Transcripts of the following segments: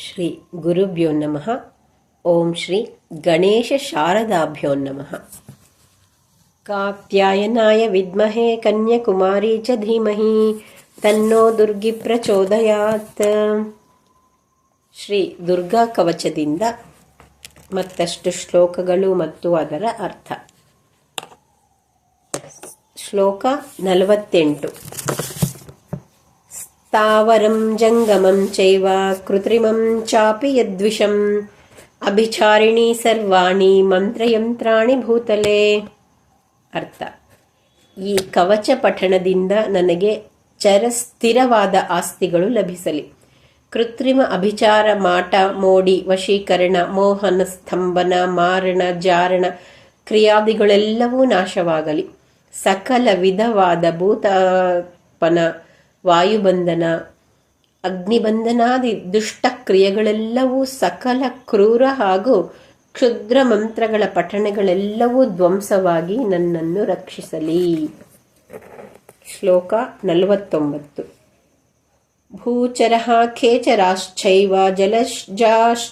ಶ್ರೀ ಗುರುಭ್ಯೋ ನಮಃ. ಓಂ ಶ್ರೀ ಗಣೇಶ ಶಾರದಾಭ್ಯೋ ನಮಃ. ಕಾತ್ಯಾಯನಾಯ ವಿದ್ಮಹೇ ಕನ್ಯಾಕುಮಾರಿ ಚ ಧೀಮಹಿ ತನ್ನೋ ದುರ್ಗಿ ಪ್ರಚೋದಯಾತ್. ಶ್ರೀ ದುರ್ಗಾ ಕವಚದಿಂದ ಮತ್ತಷ್ಟು ಶ್ಲೋಕಗಳು ಮತ್ತು ಅದರ ಅರ್ಥ. ಶ್ಲೋಕ ನಲವತ್ತೆಂಟು. ಸ್ಥಾವರಂ ಜಂಗಮಂ ಚೈವ ಕೃತ್ರಿಮಂ ಚಾಪಿ ಯದ್ವಿಷಂ ಅಭಿಚಾರಿಣಿ ಸರ್ವಾಣಿ ಮಂತ್ರಯಂತ್ರಾಣಿ ಭೂತಲೆ ಅರ್ಥ ಈ ಕವಚ ಪಠಣದಿಂದ ನನಗೆ ಚರಸ್ಥಿರವಾದ ಆಸ್ತಿಗಳು ಲಭಿಸಲಿ। ಕೃತ್ರಿಮ ಅಭಿಚಾರ, ಮಾಟ, ಮೋಡಿ, ವಶೀಕರಣ, ಮೋಹನ, ಸ್ತಂಭನ, ಮಾರಣ, ಜಾರಣ ಕ್ರಿಯಾದಿಗಳೆಲ್ಲವೂ ನಾಶವಾಗಲಿ। ಸಕಲ ವಿಧವಾದ ಭೂತಾಪನ ವಾಯುಬಂಧನ, ಅಗ್ನಿಬಂಧನಾದಿ ದುಷ್ಟಕ್ರಿಯೆಗಳೆಲ್ಲವೂ ಸಕಲ ಕ್ರೂರ ಹಾಗೂ ಕ್ಷುದ್ರ ಮಂತ್ರಗಳ ಪಠಣಗಳೆಲ್ಲವೂ ಧ್ವಂಸವಾಗಿ ನನ್ನನ್ನು ರಕ್ಷಿಸಲಿ. ಶ್ಲೋಕ ನಲವತ್ತೊಂಬತ್ತು. ಭೂಚರ ಖೇಚರಾಶ್ಚೈವ ಜಲಜಾಶ್ಚೋಪದೇಶಿಕಾ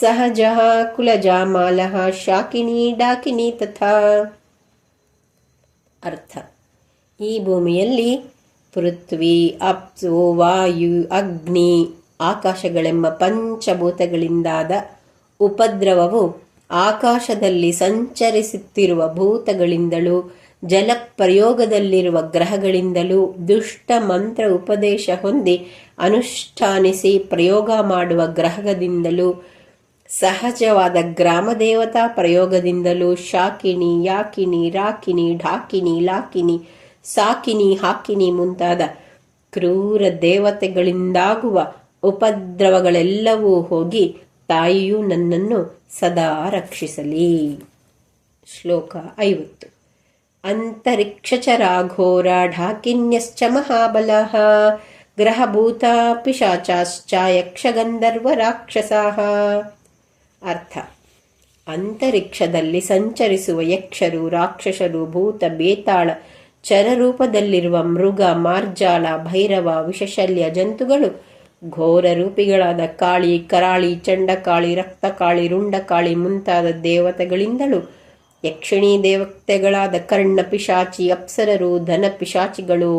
ಸಹಜ ಕುಲಜಾಮಾಲ ಶಾಕಿನಿ ಡಾಕಿನಿ ತಥಾ. ಅರ್ಥ. ಈ ಭೂಮಿಯಲ್ಲಿ ಪೃಥ್ವಿ, ಅಪ್ಸು, ವಾಯು, ಅಗ್ನಿ, ಆಕಾಶಗಳೆಂಬ ಪಂಚಭೂತಗಳಿಂದಾದ ಉಪದ್ರವವು ಆಕಾಶದಲ್ಲಿ ಸಂಚರಿಸುತ್ತಿರುವ ಭೂತಗಳಿಂದಲೂ ಜಲ ಪ್ರಯೋಗದಲ್ಲಿರುವ ಗ್ರಹಗಳಿಂದಲೂ ದುಷ್ಟ ಮಂತ್ರ ಉಪದೇಶ ಹೊಂದಿ ಅನುಷ್ಠಾನಿಸಿ ಪ್ರಯೋಗ ಮಾಡುವ ಗ್ರಹದಿಂದಲೂ, ಸಹಜವಾದ ಗ್ರಾಮ ದೇವತಾ ಪ್ರಯೋಗದಿಂದಲೂ ಶಾಕಿನಿ ಯಾಕಿನಿ ರಾಕಿನಿ ಢಾಕಿನಿ ಲಾಕಿನಿ ಸಾಕಿನಿ ಹಾಕಿನಿ ಮುಂತಾದ ಕ್ರೂರ ದೇವತೆಗಳಿಂದಾಗುವ ಉಪದ್ರವಗಳೆಲ್ಲವೂ ಹೋಗಿ ತಾಯಿಯು ನನ್ನನ್ನು ಸದಾ ರಕ್ಷಿಸಲಿ. ಶ್ಲೋಕ ಐವತ್ತು. ಅಂತರಿಕ್ಷಚರಾಘೋರ ಢಾಕಿನ್ಯಶ್ಚ ಮಹಾಬಲ ಗ್ರಹಭೂತ ಪಿಶಾಚಾಶ್ಚ ಯಕ್ಷಗಂಧರ್ವ ರಾಕ್ಷಸಾಹ ಅರ್ಥ. ಅಂತರಿಕ್ಷದಲ್ಲಿ ಸಂಚರಿಸುವ ಯಕ್ಷರು, ರಾಕ್ಷಸರು, ಭೂತ, ಬೇತಾಳ ಚರರೂಪದಲ್ಲಿರುವ ಮೃಗ, ಮಾರ್ಜಾಲ, ಭೈರವ, ವಿಷಶಲ್ಯ ಜಂತುಗಳು ಘೋರ ರೂಪಿಗಳಾದ ಕಾಳಿ, ಕರಾಳಿ, ಚಂಡಕಾಳಿ, ರಕ್ತಕಾಳಿ, ರುಂಡಕಾಳಿ ಮುಂತಾದ ದೇವತೆಗಳಿಂದಲೂ ಯಕ್ಷಿಣಿ ದೇವತೆಗಳಾದ ಕರ್ಣ ಪಿಶಾಚಿ, ಅಪ್ಸರರು, ಧನ ಪಿಶಾಚಿಗಳು,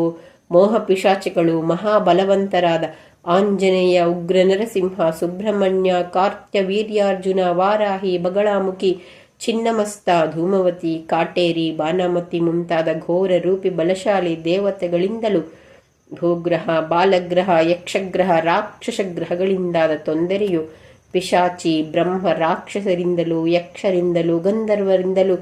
ಮೋಹ ಪಿಶಾಚಿಗಳು, ಮಹಾಬಲವಂತರಾದ ಆಂಜನೇಯ, ಉಗ್ರ ನರಸಿಂಹ, ಸುಬ್ರಹ್ಮಣ್ಯ, ಕಾರ್ತ್ಯ ವೀರ್ಯಾರ್ಜುನ, ವಾರಾಹಿ, ಬಗಳಾಮುಖಿ ಚಿನ್ನಮಸ್ತ, ಧೂಮವತಿ, ಕಾಟೇರಿ ಬಾನಾಮತಿ ಮುಂತಾದ ಘೋರ ರೂಪಿ ಬಲಶಾಲಿ ದೇವತೆಗಳಿಂದಲೂ ಭೂಗ್ರಹ, ಬಾಲಗ್ರಹ, ಯಕ್ಷಗ್ರಹ ರಾಕ್ಷಸ ಗ್ರಹಗಳಿಂದಾದ ತೊಂದರೆಯು ಪಿಶಾಚಿ, ಬ್ರಹ್ಮ ರಾಕ್ಷಸರಿಂದಲೂ, ಯಕ್ಷರಿಂದಲೂ, ಗಂಧರ್ವರಿಂದಲೂ,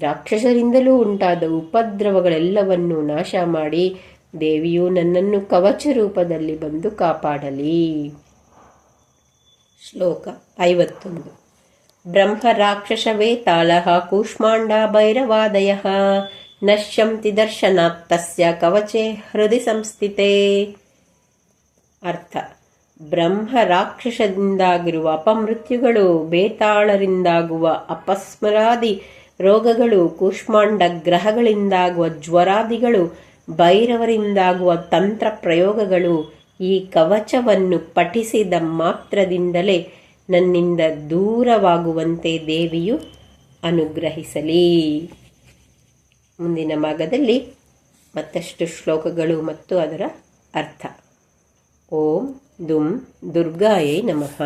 ರಾಕ್ಷಸರಿಂದಲೂ ಉಂಟಾದ ಉಪದ್ರವಗಳೆಲ್ಲವನ್ನೂ ನಾಶ ಮಾಡಿ ದೇವಿಯು ನನ್ನನ್ನು ಕವಚ ರೂಪದಲ್ಲಿ ಬಂದು ಕಾಪಾಡಲಿ. ಶ್ಲೋಕ ಐವತ್ತೊಂದು. ಬ್ರಹ್ಮರಾಕ್ಷಸವೇತಾಳಃ ಕೂಷ್ಮಾಂಡ ಭೈರವಾದಯ ನಶ್ಯಂತಿ ದರ್ಶನಾತ್ ತಸ್ಯ ಕವಚೆ ಹೃದಯ ಸಂಸ್ಥಿತೆ ಅರ್ಥ ಬ್ರಹ್ಮ ರಾಕ್ಷಸದಿಂದಾಗಿರುವ ಅಪಮೃತ್ಯುಗಳು ಬೇತಾಳರಿಂದಾಗುವ ಅಪಸ್ಮರಾದಿ ರೋಗಗಳು ಕೂಷ್ಮಾಂಡ ಗ್ರಹಗಳಿಂದಾಗುವ ಜ್ವರಾದಿಗಳು, ಭೈರವರಿಂದಾಗುವ ತಂತ್ರ ಪ್ರಯೋಗಗಳು ಈ ಕವಚವನ್ನು ಪಠಿಸಿದ ಮಾತ್ರದಿಂದಲೇ ನನ್ನಿಂದ ದೂರವಾಗುವಂತೆ ದೇವಿಯು ಅನುಗ್ರಹಿಸಲಿ. ಮುಂದಿನ ಭಾಗದಲ್ಲಿ ಮತ್ತಷ್ಟು ಶ್ಲೋಕಗಳು ಮತ್ತು ಅದರ ಅರ್ಥ. ಓಂ ದುಂ ದುರ್ಗಾಯೇ ನಮಃ.